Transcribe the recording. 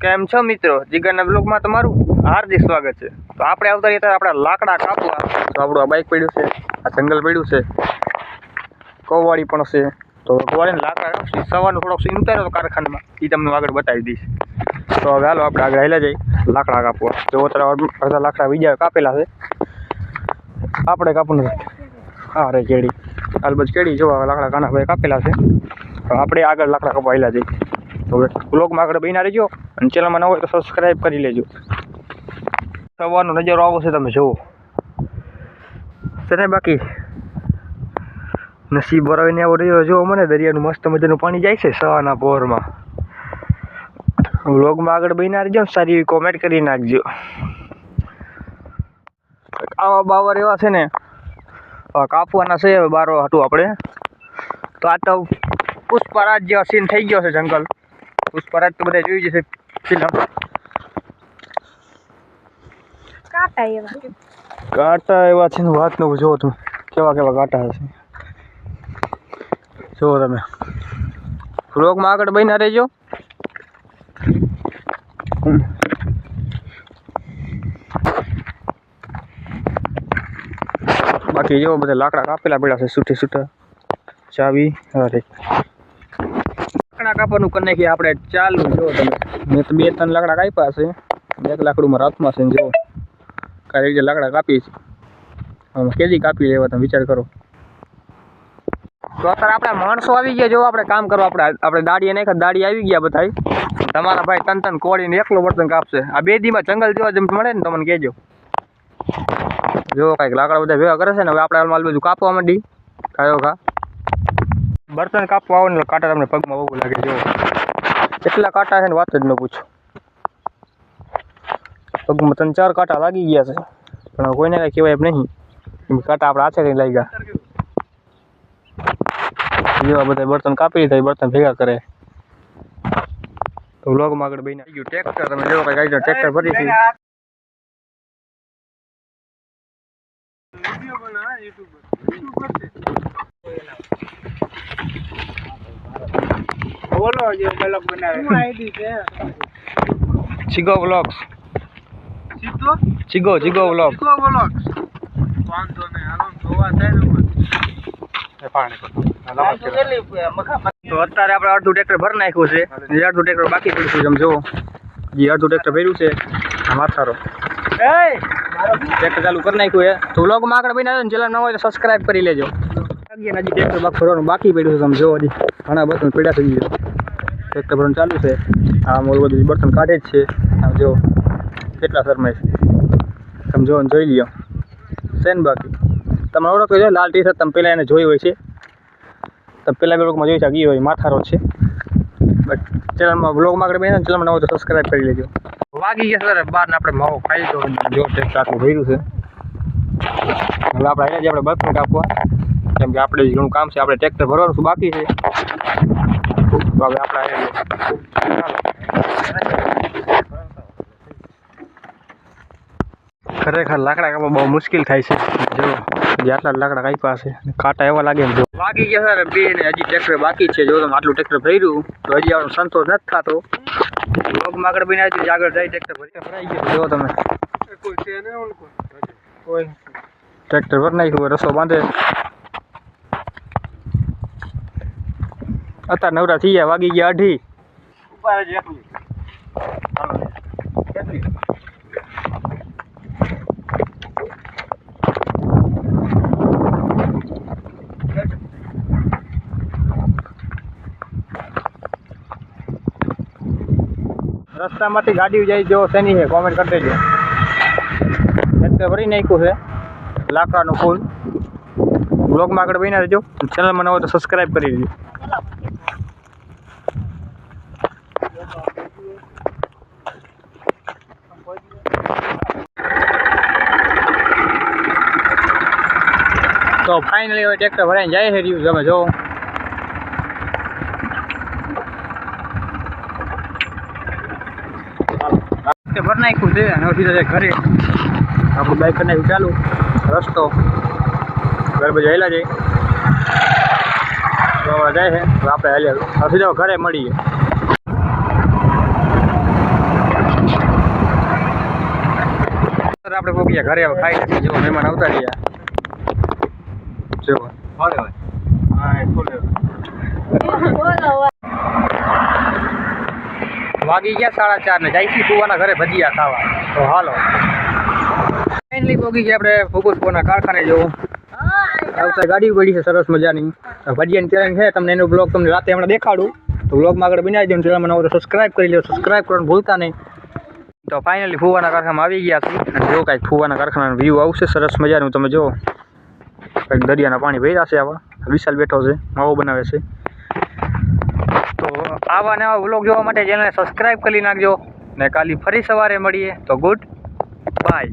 કેમ છો મિત્રો, જીગરના બ્લોગમાં તમારું હાર્દિક સ્વાગત છે. તો આપણે આવતા રહ્યા આપણા લાકડા કાપવા. તો આપણું આ બાઇક પડ્યું છે, આ જંગલ પડ્યું છે, કૌવાળી પણ છે. તો કૌવાડીને લાકડા કાપશું સવારનું થોડોક સીન ઉતાર્યો તો કારખાનામાં. એ તમને આગળ બતાવી દઈશ. તો હવે હાલો, આપણે આગળ હેલા જઈ લાકડા કાપવા. અત્યારે અડધા લાકડા બીજા કાપેલા છે. આપણે કાપવાનું હા, રે કેડી. અલબત્ત કેડી જો લાકડા કાના ભાઈ કાપેલા છે. તો આપણે આગળ લાકડા કાપવા હેલા જઈ તો બ્લોગમાં આગળ બહીના રહેજો અને ચેનલમાં ન હોય તો સબસ્ક્રાઈબ કરી લેજો. સવારનો નજારો આવો છે તમે જુઓ. છે ને બાકી? નસીબ ભરાવીને આવો રહ્યો. જો મને દરિયાનું મસ્ત મજાનું પાણી જાય છે સવારના પોરમાં. વ્લોગમાં આગળ બહીના રહેજો ને સારી કોમેન્ટ કરી નાખજો. આવા બાવર એવા છે ને કાપવાના છે બારો હતું આપણે. તો આ તો પુષ્પરાજ જેવા સીન થઈ ગયો છે જંગલ. પુષ્પરાજ તો બધા જોઈ જશે ફિલ્મ કાંટા એવા કાંટા એવા છે ને વાત ન જોવો તમે કેવા કેવા કાંટા હશે જુઓ તમે વ્લોગમાં આગળ બન્યા રહેજો બાકી જો બધા લાકડા કાપેલા પડ્યા છે છૂટે છૂટા ચાવી અરે લાકડા કાપવાનું કરી નાખીએ. આપણે ચાલુ જો તમે. બે ત્રણ લાકડા કાપ્યા છે. એક લાકડું મારા હાથમાં છે જો. કાંઈ રીતે લાકડા કાપીએ છીએ. આમાં કાપી લેવા તમે વિચાર કરો. તો અત્યારે આપણે માણસો આવી ગયા. જો આપણે કામ કરવા, આપણે આપણે દાડીએ નાખ્યા. દાડી આવી ગયા બધા તમારા ભાઈ તન તન કોળીને એકલો વર્તન કાપશે. આ બે દીમાં જંગલ જેવા જેમ મળે ને તમને કહેજો. જો કાંઈક લાકડા બધા ભેગા કરે છે ને, હવે આપણે હાલમાં બધું કાપવા માંડી. કાયો ખા. બર્તન કાપવા આવો ને એટલે કાંટા તમને પગમાં બહુ લાગે જો કેટલા કાંટા છે ને વાત જ ન પૂછો. પગમાં ત્રણ ચાર કાંટા લાગી ગયા છે પણ હવે કોઈને કાંઈ કહેવાય એમ નહીં. કેમ કે કાંટા આપણે હાથે કંઈ લાગ્યા. જેવા બધા બર્તન કાપી લીધા એ બર્તન ભેગા કરે. તો વ્લોગમાં આગળ બહીને આવી ગયું ટ્રેક્ટર તમે જેવો કંઈક આવી ટ્રેક્ટર ભરી છે. બોલો જે બ્લોગ બનાવે. શું આઈડી છે? Chigo vlogs. Chigo? Chigo Chigo vlog Chigo blog વાંધો નહીં હાલો જોવા થાય તો અત્યારે આપણે અડધું ટ્રેક્ટર ભરી નાખ્યું છે. અડધું ટ્રેક્ટર બાકી પડ્યું છે તમે જુઓ. જે અડધું ટ્રેક્ટર ભર્યું છે આ માથારો ટ્રેક્ટર ચાલુ કરી નાખ્યું છે. તો વ્લોગમાં આગળ બની ને ચેનલ ન હોય તો સબસ્ક્રાઇબ કરી લેજો. હજી ટ્રેક્ટર બાકી ફરવાનું બાકી પડ્યું છે, તમે જો હજી. ઘણા બર્તન પડ્યા થઈ ગયું. ટ્રેક્ટર ભરવાનું ચાલુ છે. આમ ઓલું બધું બર્તન કાઢે જ છે. આમ જો કેટલા શરમાય છે. તમે ને જોઈ લ્યો. છે બાકી. તમે ઓળખો છો, લાલ ટી શર્ટ તમે પહેલાં એને જોઈ હોય છે. તમે પહેલાં બ્લોગમાં જોઈ શકી હોય માથારો છે. બટ ચેનલમાં બ્લોગમાં આગળ બેસે ચેનલમાં નવો તો સબસ્ક્રાઈબ કરી લેજો. વાગી ગયા સર બહાર આપણે માવો ખાઈ જો ટ્રેક્ટર આટલું ભર્યું છે. હવે આપણે જ આપણે બર્તન કાપવા. કેમ કે આપણે જે ઘણું કામ છે આપણે ટ્રેક્ટર ભરવાનું શું બાકી છે. તો હવે આપણે અહીંયા ખરેખર લાકડા કાપવા બહુ મુશ્કેલ થાય છે. જો જે આટલા લાકડા કાપ્યા છે અને કાંટા એવા લાગે ને જો વાગી ગયા સર બે ને હજી ટ્રેક્ટર બાકી છે. જો તમે આટલું ટ્રેક્ટર ભર્યું તો હજી આપણો સંતોષ નથી થતો. લોગમાં આગળ બની આવી આગળ જાય ટ્રેક્ટર ભરી. ભરાઈ ગયું જો તમે. કોઈ છે ને ઓલું કોઈ? કોઈ ટ્રેક્ટર ભરી નાખ્યું હોય, રસો બાંધે. અત્યારે નવરા થઈ ગયા વાગી ગયા અઢી. રસ્તામાંથી ગાડી જાય જો શેની છે કોમેન્ટ કરી દેજો. એટલે ભરી નાખ્યું છે લાકડાનું ફૂલ. બ્લોગમાં આગળ બની રહેજો. ચેનલમાં નવો તો સબસ્ક્રાઈબ કરી દેજો. તો ફાઇનલી હવે ટ્રેક્ટર ભરાઈને જાય છે રહ્યું તમે જોવો. ભરી નાખ્યું છે અને સીધા જાય ઘરે. આપણું બાઇક કરી નાખ્યું ચાલુ રસ્તો. ઘર બધું હેલા જાય. તો જાય છે. આપણે હેલ્યા સીધા ઘરે મળીએ. આપણે પહોંચ્યા ઘરે ખાઈ જોવા મહેમાન આવતા રહ્યા. ભલે ભાઈ વાગી ગયા સાડા ચાર ને. જાયસી કુવાના ઘરે ભજીયા ખાવા. તો હાલો. ફાઇનલી પહોંચી ગયા આપણે ફોકસ કુવાના કારખાને જવું. આવતા ગાડી પડી છે સરસ મજાની. ભજીયાની ચેલેન્જ છે. તમને એનો બ્લોગ તમને રાતે હમણાં દેખાડું. તો બ્લોગમાં આગળ બનાવી દઉં ચેનલમાં નવો સબસ્ક્રાઈબ કરી લો સબસ્ક્રાઈબ કરવાનું ભૂલતા નહીં. તો ફાઇનલી ફુવાના કારખાનામાં આવી ગયા છીએ. અને જો કાંઈક ફુવાના કારખાનાનો વ્યૂ આવશે સરસ મજાનું. તમે જો કંઈક દરિયાના પાણી ભર્યા છે આવા. વિશાલ બેઠો છે, માવો બનાવે છે. તો આવા નવા વ્લોગ જોવા માટે ચેનલને સબસ્ક્રાઈબ કરી નાખજો ને કાલી ફરી સવારે મળીએ. તો ગુડ બાય